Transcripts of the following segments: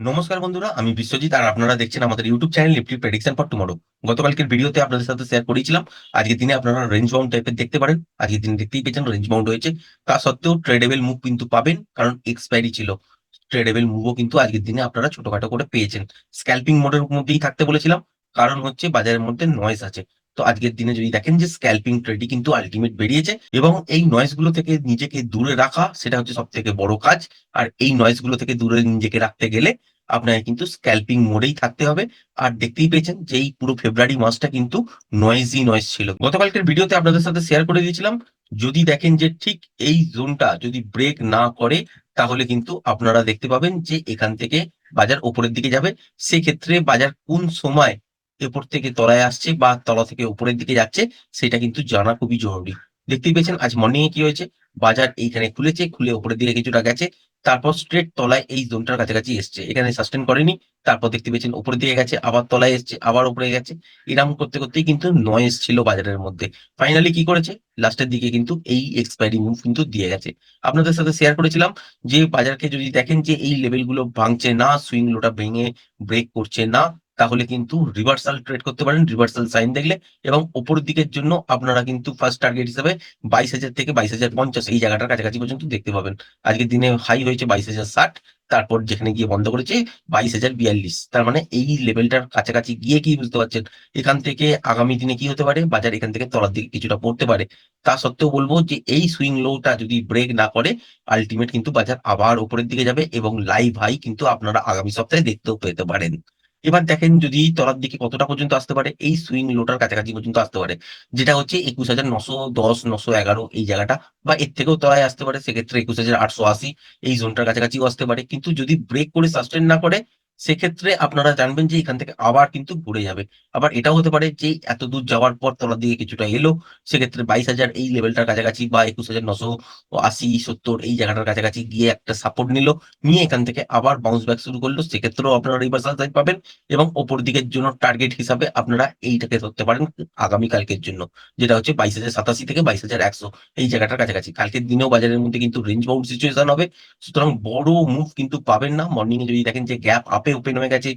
নমস্কার বন্ধুরা, আমি বিশ্বজিৎ আর আপনারা দেখছেন আমাদের YouTube channel Nifty prediction for tomorrow গতকালকের ভিডিওতে আপনাদের সাথে শেয়ার করেছিলাম, আজকের দিনে আপনারা রেঞ্জ বাউন্ড টাইপের দেখতে পারেন, আজকের দিনে দেখতেই পেয়েছেন রেঞ্জ বাউন্ড হয়েছে। তা সত্ত্বেও ট্রেডেবল মুভ কিন্তু পাবেন, কারণ এক্সপায়ারি ছিল। ট্রেডেবল মুভও কিন্তু আজকের দিনে আপনারা ছোটখাটো করে পেয়েছেন। স্ক্যাল্পিং মোডের মধ্যেই থাকতে বলেছিলাম, কারণ হচ্ছে বাজারের মধ্যে নয়েস আছে। তো আজকের দিনে যদি দেখেন যে স্ক্যাল্পিং ট্রেডই কিন্তু আলটিমেট বেরিয়েছে এবং এই নয়েজগুলো থেকে নিজেকে দূরে রাখা, সেটা হচ্ছে সব থেকে বড় কাজ। আর এই নয়েজগুলো থেকে দূরে নিজেকে রাখতে গেলে আপনাকে কিন্তু স্ক্যাল্পিং মোডেই থাকতে হবে। আর দেখতেই পেয়েছেন যে এই পুরো ফেব্রুয়ারি মাসটা কিন্তু নয়েজি নয়েজ ছিল। গতকালকের ভিডিওতে আপনাদের সাথে শেয়ার করে দিয়েছিলাম, যদি দেখেন যে ঠিক এই জোনটা যদি ব্রেক না করে, তাহলে কিন্তু আপনারা দেখতে পাবেন যে এখান থেকে বাজার উপরের দিকে যাবে। সেক্ষেত্রে বাজার কোন সময় এরপর থেকে তলায় আসছে বা তলা থেকে উপরের দিকে যাচ্ছে, সেটা কিন্তু জানা খুবই জরুরি। দেখতেই পেয়েছেন, আজ মর্নিং এ কি হয়েছে? বাজার এইখানে খুলেছে, খুলে উপরের দিকে কিছুটা গেছে, তারপর স্ট্রেট তলায় এই জোনটার কাছাকাছি এসছে। এখানে সাস্টেন করেনি, তারপর দেখতে পেয়েছেন উপরের দিকে গেছে, আবার তলায় এসছে, আবার উপরে গেছে। এরকম করতে করতেই কিন্তু নয়েজ ছিল বাজারের মধ্যে। ফাইনালি কি করেছে? লাস্টের দিকে কিন্তু এই এক্সপায়ারি মুভ কিন্তু দিয়ে গেছে। আপনাদের সাথে শেয়ার করেছিলাম যে বাজারকে যদি দেখেন যে এই লেভেলগুলো ভাঙছে না সুইং লোটা ভেঙে ব্রেক করছে না তাহলে কিন্তু রিভার্সাল ট্রেড করতে পারেন রিভার্সাল সাইন দেখলে এবং উপরের দিকের জন্য আপনারা কিন্তু ফার্স্ট টার্গেট হিসাবে বাইশ হাজার থেকে বাইশ হাজার পঞ্চাশ এই জায়গাটার কাছাকাছি পর্যন্ত দেখতে পাবেন। আজকের দিনে হাই হয়েছে বাইশ হাজার ষাট, তারপর যেখানে গিয়ে বন্ধ করেছে বাইশ হাজার বিয়াল্লিশ। তার মানে এই লেভেলটার কাছাকাছি গিয়ে কি বুঝতে পারছেন? এখান থেকে আগামী দিনে কি হতে পারে? বাজার এখান থেকে তলার দিকে কিছুটা পড়তে পারে। তা সত্ত্বেও বলব যে এই সুইং লোটা যদি ব্রেক না করে আলটিমেট কিন্তু বাজার আবার উপরের দিকে যাবে এবং লাইভ হাই কিন্তু আপনারা আগামী সপ্তাহে দেখতেও পেতে পারেন। এবার দেখেন যদি তলার দিকে কতটা পর্যন্ত আসতে পারে, এই সুইং লোটার কাছাকাছি পর্যন্ত আসতে পারে। যেটা হচ্ছে একুশ হাজার নশো দশ, নশো এগারো এই জায়গাটা, বা এর থেকেও তলায় আসতে পারে, সেক্ষেত্রে একুশ হাজার আটশো আশি এই জোনটার কাছাকাছিও আসতে পারে। কিন্তু যদি ব্রেক করে সাস্টেন না করে সেক্ষেত্রে আপনারা জানবেন যে এখান থেকে আবার কিন্তু ঘুরে যাবে। আবার এটাও হতে পারে যে এত দূর যাওয়ার পর তলার দিকে কিছুটা এলো, সেক্ষেত্রে বাইশ হাজার এই লেভেলটার কাছাকাছি বা একুশ হাজার নশো আশি, সত্তর এই জায়গাটার কাছাকাছি গিয়ে একটা সাপোর্ট নিল, নিয়ে এখান থেকে আবার বাউন্স ব্যাক শুরু করল। সেক্ষেত্রেও আপনারা রিভার্সাল সাইড পাবেন এবং ওপর দিকের জন্য টার্গেট হিসাবে আপনারা এইটাকে ধরতে পারেন আগামীকালকের জন্য, যেটা হচ্ছে বাইশ হাজার সাতাশি থেকে বাইশ হাজার একশো এই জায়গাটার কাছাকাছি। কালকের দিনেও বাজারের মধ্যে কিন্তু রেঞ্জ বাউন্ড সিচুয়েশন হবে। সুতরাং বড় মুভ কিন্তু পাবেন না। মর্নিং এ যদি দেখেন যে গ্যাপ আপে ওপেন হয়ে গেছে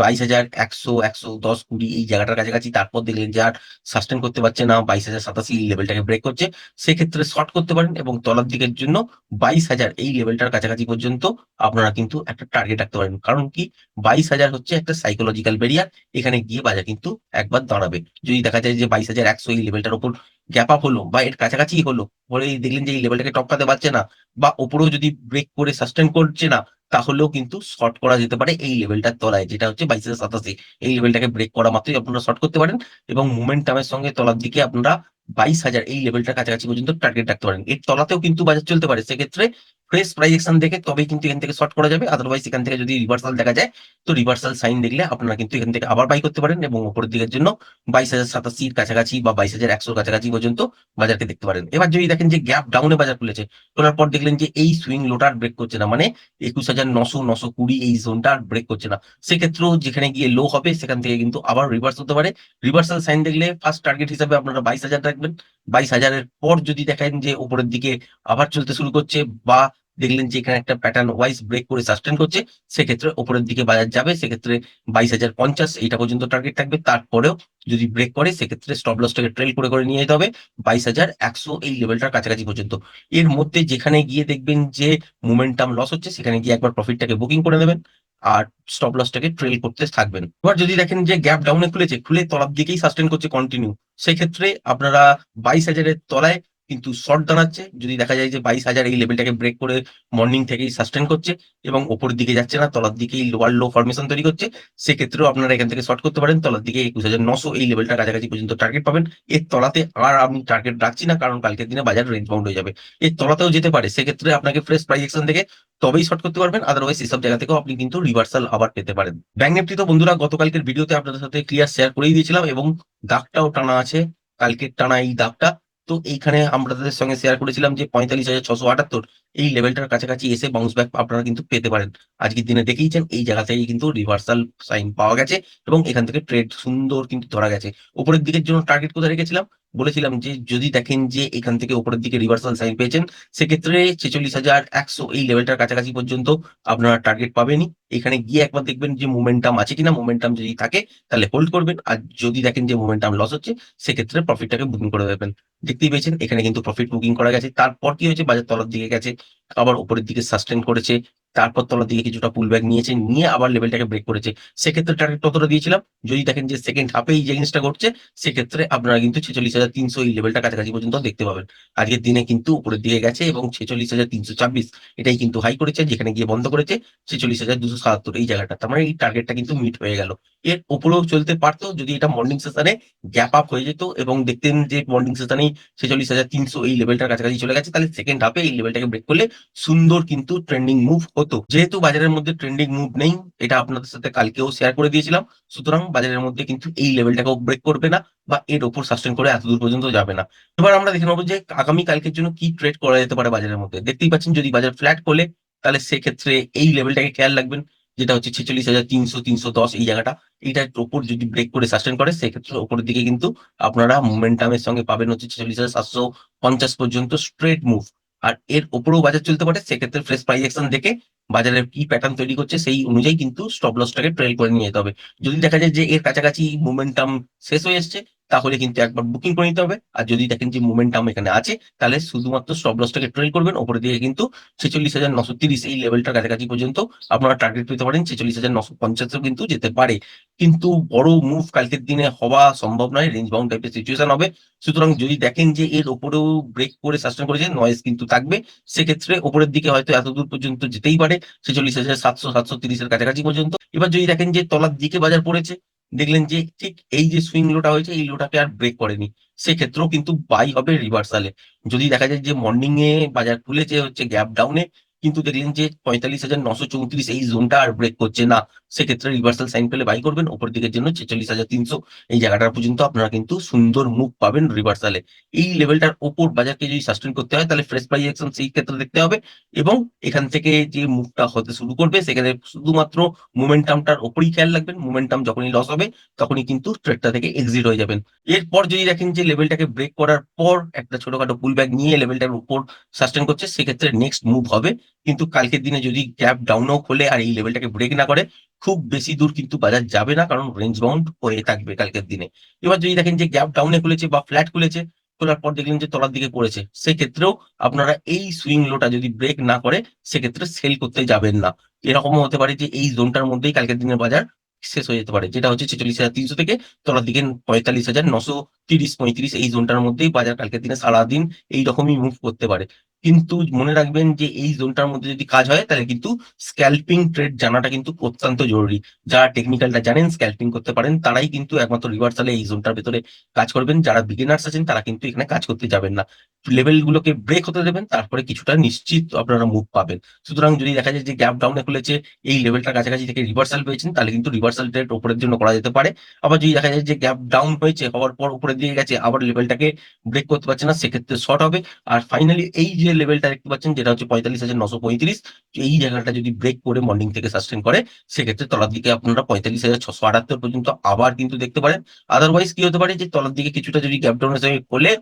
বাইশ হাজার একশো একশো দশ কুড়ি এই জায়গাটার কাছাকাছি। তারপর দেখলেন যে আর সাস্টেন করতে পারছে না, বাইশ হাজার সাতাশি এই লেভেলটাকে ব্রেক করছে। সেক্ষেত্রে শর্ট করতে পারেন এবং তলার দিকের জন্য বাইশ হাজার এই লেভেলটার কাছাকাছি পর্যন্ত আপনারা কিন্তু একটা টার্গেট রাখতে পারেন। কারণ কি? বাইশ হাজার হচ্ছে একটা সাইকোলজিক্যাল বেরিয়ার এখানে গিয়ে বাজার কিন্তু একবার দাঁড়াবে। যদি দেখা যায় যে বাইশ হাজার একশো এই লেভেলটার উপর গ্যাপ আপ হলো বা এর কাছাকাছি হলো, পরে দেখলেন যে এই লেভেলটাকে টপকাতে পারছে না বা ওপরেও যদি ব্রেক করে সাস্টেন করছে না তাহলেও কিন্তু শর্ট করা যেতে পারে এই লেভেলটার তলায়, যেটা হচ্ছে বাইশ হাজার সাতাশি। এই লেভেলটাকে ব্রেক করা মাত্রই আপনারা শর্ট করতে পারেন এবং মোমেন্টামের সঙ্গে তলার দিকে আপনারা বাইশ হাজার, এই লেভেলটার কাছাকাছি পর্যন্ত টার্গেট রাখতে পারেন। এর তলাতেও কিন্তু বাজার চলতে পারে। সেক্ষেত্রে ফ্রেশ প্রাইজেকশন দেখে তবেই কিন্তু এখান থেকে শর্ট করা যাবে। আদারওয়াইজ এখান থেকে যদি রিভার্সাল দেখা যায়, তো রিভার্সাল সাইন দেখলে আপনারা কিন্তু এখান থেকে আবার বাই করতে পারেন এবং উপরের দিকের জন্য বাইশ হাজার সাতাশির কাছাকাছি বা বাইশ হাজার একশোর কাছাকাছি পর্যন্ত বাজারকে দেখতে পারেন। এবার যদি দেখেন যে গ্যাপ ডাউনে বাজার খুলেছে, তোলার পর দেখলেন যে এই সুইং লোটার ব্রেক করছে না মানে একুশ হাজার নশো নশো কুড়ি এই জোনটা আর ব্রেক করছে না। সেক্ষেত্রেও যেখানে গিয়ে লো হবে, সেখান থেকে কিন্তু আবার রিভার্স হতে পারে। রিভার্সাল সাইন দেখলে ফার্স্ট টার্গেট হিসাবে আপনারা বাইশ হাজার রাখবেন। বাইশ হাজারের পর যদি দেখেন যে উপরের দিকে আবার চলতে শুরু করছে বা দেখলেন যে এখানে একটা প্যাটার্ন ওয়াইজ ব্রেক করে সাস্টেন করছে, সেক্ষেত্রে ওপরের দিকে বাজার যাবে, সেক্ষেত্রে বাইশ হাজার পঞ্চাশ এইটা পর্যন্ত টার্গেট থাকবে। তারপরেও যদি ব্রেক করে, সেক্ষেত্রে স্টপ লসটাকে ট্রেল করে করে নিয়ে যেতে হবে, বাইশ হাজার একশো এই লেভেলটার কাছাকাছি পর্যন্ত। এর মধ্যে যেখানে গিয়ে দেখবেন যে মোমেন্টাম লস হচ্ছে, সেখানে গিয়ে একবার প্রফিটটাকে বুকিং করে নেবেন আর স্টপ লসটাকে ট্রেল করতে থাকবেন। এবার যদি দেখেন যে গ্যাপ ডাউনে খুলেছে, খুলে তলার দিকেই সাস্টেন করছে কন্টিনিউ সেক্ষেত্রে আপনারা বাইশ হাজারের তলায় কিন্তু শর্ট দাঁড়াচ্ছে। যদি দেখা যায় যে বাইশ হাজার এই লেভেলটাকে ব্রেক করে মর্নিং থেকেই সাস্টেন করছে এবং ওপরের দিকে যাচ্ছে না, তলার দিকেই লোয়ার লো ফরমেশন তৈরি করছে, সেক্ষেত্রেও আপনারা এখান থেকে শর্ট করতে পারেন। তলার দিকে একুশ হাজার নশো এই লেভেলটার কাছাকাছি পর্যন্ত টার্গেট পাবেন। এর তলাতে আর আমি টার্গেট রাখছি না কারণ কালকের দিনে বাজার রেঞ্জ বাউন্ড হয়ে যাবে। এর তলাতেও যেতে পারে, সেক্ষেত্রে আপনাকে ফ্রেশ প্রাইজেকশন থেকে তবেই শর্ট করতে পারবেন। আদারওয়াইজ এসব জায়গা থেকেও আপনি কিন্তু রিভার্সাল আবার পেতে পারেন। ব্যাংক নিফটি তো বন্ধুরা গতকালকের ভিডিওতে আপনাদের সাথে ক্লিয়ার শেয়ার করেই দিয়েছিলাম এবং দাগটাও টানা আছে। কালকের টানা এই দাগটা তো এইখানে আমরা তাদের সঙ্গে শেয়ার করেছিলাম যে পঁয়তাল্লিশ হাজার ছশো আটাত্তর, এই লেভেলটার কাছাকাছি এসে বাউন্স ব্যাক আপনারা কিন্তু পেতে পারেন। আজকের দিনে দেখেইছেন এই জায়গা থেকে কিন্তু রিভার্সাল সাইন পাওয়া গেছে এবং এখান থেকে ট্রেড সুন্দর কিন্তু ধরা গেছে। উপরের দিকের জন্য টার্গেট কোথায় রেখেছিলাম? বলেছিলাম যে যদি দেখেন যে এখান থেকে উপরের দিকে রিভার্সাল সাইন পেয়েছেন, সেক্ষেত্রে ছেচল্লিশ হাজার একশো এই লেভেলটার কাছাকাছি পর্যন্ত আপনারা টার্গেট পাবেনই। এখানে গিয়ে একবার দেখবেন যে মোমেন্টাম আছে কিনা মোমেন্টাম যদি থাকে, তাহলে হোল্ড করবেন। আর যদি দেখেন যে মোমেন্টাম লস হচ্ছে, সেক্ষেত্রে প্রফিটটাকে বুকিং করে দেবেন। দেখতেই পেয়েছেন, এখানে কিন্তু প্রফিট বুকিং করা গেছে। তারপর কি হয়েছে? বাজার তলার দিকে গেছে, আবার উপরের দিকে সাস্টেন করেছে। তারপর তলার দিকে কিছুটা পুল ব্যাক নিয়েছে, নিয়ে আবার লেভেলটাকে ব্রেক করেছে। সেক্ষেত্রে টার্গেট কতটা দিয়েছিলাম? যদি দেখেন যে সেকেন্ড হাফে এই জিনিসটা ঘটছে, সেক্ষেত্রে আপনারা কিন্তু ছেচল্লিশ হাজার তিনশো এই লেভেলটা কাছাকাছি পর্যন্ত দেখতে পাবেন। আজকের দিনে কিন্তু উপরের দিকে গেছে এবং ছেচল্লিশ হাজার তিনশো ছাব্বিশ এটাই কিন্তু হাই করেছে, যেখানে গিয়ে বন্ধ করেছে, ছেচল্লিশ হাজার দুশো সাতাত্তর এই জায়গাটা। তার মানে এই টার্গেটটা কিন্তু মিট হয়ে গেল। এর উপরেও চলতে পারতো, যদি এটা মর্নিং সেশনে গ্যাপ আপ হয়ে যেত এবং দেখতেন যে মর্নিং সেশনেই ছেচল্লিশ হাজার তিনশো এই লেভেলটার কাছাকাছি চলে গেছে, তাহলে সেকেন্ড হাফে এই লেভেলটাকে ব্রেক করলে সুন্দর কিন্তু ট্রেন্ডিং মুভ হতো। যেহেতু বাজারের মধ্যে ট্রেন্ডিং মুভ নেই, এটা আপনাদের সাথে কালকেও শেয়ার করে দিয়েছিলাম। সুতরাং বাজারের মধ্যে কিন্তু এই লেভেলটাকেও ব্রেক করবে না বা এর ওপর সাস্টেন করে এত দূর পর্যন্ত যাবে না। এবার আমরা দেখে নেব যে আগামী কালকের জন্য কি ট্রেড করা যেতে পারে বাজারের মধ্যে। দেখতেই পাচ্ছেন যদি বাজার ফ্ল্যাট করলে তাহলে সেক্ষেত্রে এই লেভেলটাকে খেয়াল রাখবেন, যেটা হচ্ছে ছেচল্লিশ হাজার তিনশো তিনশো দশ এই জায়গাটা। এইটার ওপর যদি ব্রেক করে সাস্টেন করে, সেক্ষেত্রে ওপরের দিকে কিন্তু আপনারা মোমেন্টামের সঙ্গে পাবেন হচ্ছে ছেচল্লিশ হাজার সাতশো পঞ্চাশ পর্যন্ত স্ট্রেট মুভ আর এর ওপরেও বাজার চলতে পারে, সেক্ষেত্রে ফ্রেশ প্রাইস অ্যাকশন দেখে বাজারের কি প্যাটার্ন তৈরি করছে সেই অনুযায়ী কিন্তু স্টপ লসটাকে ট্রেল করে নিয়ে যেতে হবে। যদি দেখা যায় যে এর কাছাকাছি মোমেন্টাম শেষ হয়ে এসছে তাহলে কিন্তু একবার বুকিং করে নিতে হবে। আর যদি দেখেন যে মোমেন্টাম এখানে আছে, তাহলে শুধুমাত্র স্টপ লসটাকে ট্রেল করবেন। ওপরে দিকে কিন্তু ছেচল্লিশ হাজার নশো তিরিশ এই লেভেলটার কাছাকাছি পর্যন্ত আপনারা টার্গেট পেতে পারেন। ছেচল্লিশ হাজার নশো পঞ্চাশেও কিন্তু যেতে পারে। কিন্তু বড় মুভ কালকের দিনে হওয়া সম্ভব নয়। রেঞ্জ বাউন্ড টাইপের সিচুয়েশন হবে। সুতরাং যদি দেখেন যে এর ওপরেও ব্রেক করে সাস্টেন করেছে নয়েজ কিন্তু থাকবে। সেক্ষেত্রে ওপরের দিকে হয়তো এত দূর পর্যন্ত যেতেই পারে। ছেচল্লিশ হাজার সাতশো সাতশো তিরিশের কাছাকাছি পর্যন্ত। এবার যদি দেখেন যে তলার দিকে বাজার পড়েছে দেখলেন যে ঠিক এই যে সুইং লোটা হয়েছে, এই লোটাকে আর ব্রেক করেনি। সেক্ষেত্রেও কিন্তু বাই হবে রিভার্সালে যদি দেখা যায় যে মর্নিং এ বাজার খুলেছে, হচ্ছে গ্যাপ ডাউনে কিন্তু দেখলেন যে পঁয়তাল্লিশ হাজার নশো চৌত্রিশ এই জোনটা আর ব্রেক করছে না। সেক্ষেত্রে রিভার্সাল সাইন পেলে বাই করবেন, ওপর দিকের জন্য ছেচল্লিশ হাজার তিনশো। এই জায়গাটা পর্যন্ত আপনারা কিন্তু সুন্দর মুখ পাবেন রিভার্সালে এই লেভেলটার ওপর বাজারকে যদি সাস্টেন করতে হয়, তাহলে ফ্রেশ প্রাইস অ্যাকশন সেই ক্ষেত্রে দেখতে হবে এবং এখান থেকে যে মুভটা হতে শুরু করবে, সেখানে শুধুমাত্র মোমেন্টামটার ওপরই খেয়াল রাখবেন। মোমেন্টাম যখনই লস হবে, তখনই কিন্তু ট্রেডটা থেকে এক্সিট হয়ে যাবেন। এরপর যদি দেখেন যে লেভেলটাকে ব্রেক করার পর একটা ছোটখাটো পুল ব্যাগ নিয়ে লেভেলটার উপর সাস্টেন করছে, সেক্ষেত্রে নেক্সট মুভ হবে। কিন্তু কালকের দিনে যদি গ্যাপ ডাউনও খোলে আর এই লেভেলটাকে ব্রেক না করে, খুব বেশি দূর কিন্তু বাজার যাবে না, কারণ রেঞ্জ বাউন্ড হয়ে থাকবে কালকের দিনে। এবার যদি দেখেন যে গ্যাপ ডাউনে খুলেছে বা ফ্ল্যাট খুলেছে, খোলার পর দেখলেন যে তলার দিকে পড়েছে, সেক্ষেত্রেও আপনারা এই সুইং লোটা যদি ব্রেক না করে, সেক্ষেত্রে সেল করতে যাবেন না। এরকমও হতে পারে যে এই জোনটার মধ্যেই কালকের দিনের বাজার শেষ হয়ে যেতে পারে, যেটা হচ্ছে ছেচল্লিশ হাজার তিনশো থেকে তলার দিকে পঁয়তাল্লিশ হাজার নশো তিরিশ পঁয়ত্রিশ এই জোনটার মধ্যেই বাজার কালকের দিনে সারাদিন এইরকমই মুভ করতে পারে। কিন্তু মনে রাখবেন যে এই জোনটার মধ্যে যদি কাজ হয়, তাহলে কিন্তু স্ক্যাল্পিং ট্রেড জানাটা কিন্তু অত্যন্ত জরুরি। যারা টেকনিক্যালটা জানেন স্ক্যাল্পিং করতে পারেন, তারাই কিন্তু একমাত্র রিভার্সালে এই জোনটার ভেতরে কাজ করবেন। যারা বিগিনার্স আছেন, তারা কিন্তু এখানে কাজ করতে যাবেন না। লেভেল গুলোকে ব্রেক হতে দেবেন, তারপরে কিছুটা নিশ্চিত আপনারা মুভ পাবেন। সুতরাং যদি দেখা যায় যে গ্যাপ ডাউনে খুলেছে, এই লেভেলটার কাছাকাছি থেকে রিভার্সাল পেয়েছেন, তাহলে কিন্তু রিভার্সাল ট্রেড ওপরের জন্য করা যেতে পারে। আবার যদি দেখা যায় যে গ্যাপ ডাউন হয়েছে, হওয়ার পর উপরের দিকে গেছে, আবার লেভেলটাকে ব্রেক করতে পারছে না, সেক্ষেত্রে শর্ট হবে। আর ফাইনালি এই যে লেভেলটা দেখতে পাচ্ছেন, যেটা হচ্ছে পঁয়তাল্লিশ হাজার নশো পঁয়ত্রিশ। এই জায়গাটা যদি ব্রেক করে মর্নিং থেকে সাস্টেন করে, সেক্ষেত্রে তলার দিকে আপনারা পঁয়তাল্লিশ হাজার ছশো আটাত্তর পর্যন্ত আবার কিন্তু দেখতে পারেন। আদারওয়াইজ কি হতে পারে যে তলার দিকে কিছুটা যদি গ্যাপ ডাউন হিসেবে খোলে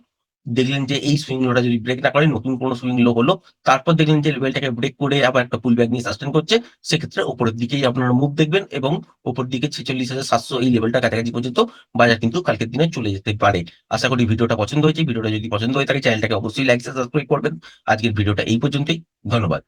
দেখলেন যে এই সুইং লোটা যদি ব্রেক না করে, নতুন কোনো সুইং লো হলো, তারপর দেখলেন যে লেভেলটাকে ব্রেক করে আবার একটা পুল ব্যাক নিয়ে সাস্টেন করছে, সেক্ষেত্রে উপরের দিকেই আপনারা মুভ দেখবেন এবং উপর দিকে ছেচল্লিশ হাজার সাতশো এই লেভেলটা কাছাকাছি পর্যন্ত বাজার কিন্তু কালকের দিনে চলে যেতে পারে। আশা করি ভিডিওটা পছন্দ হয়েছে। ভিডিওটা যদি পছন্দ হয়ে থাকে চ্যানেলটাকে অবশ্যই লাইক সাবস্ক্রাইব করবেন। আজকের ভিডিওটা এই পর্যন্তই। ধন্যবাদ।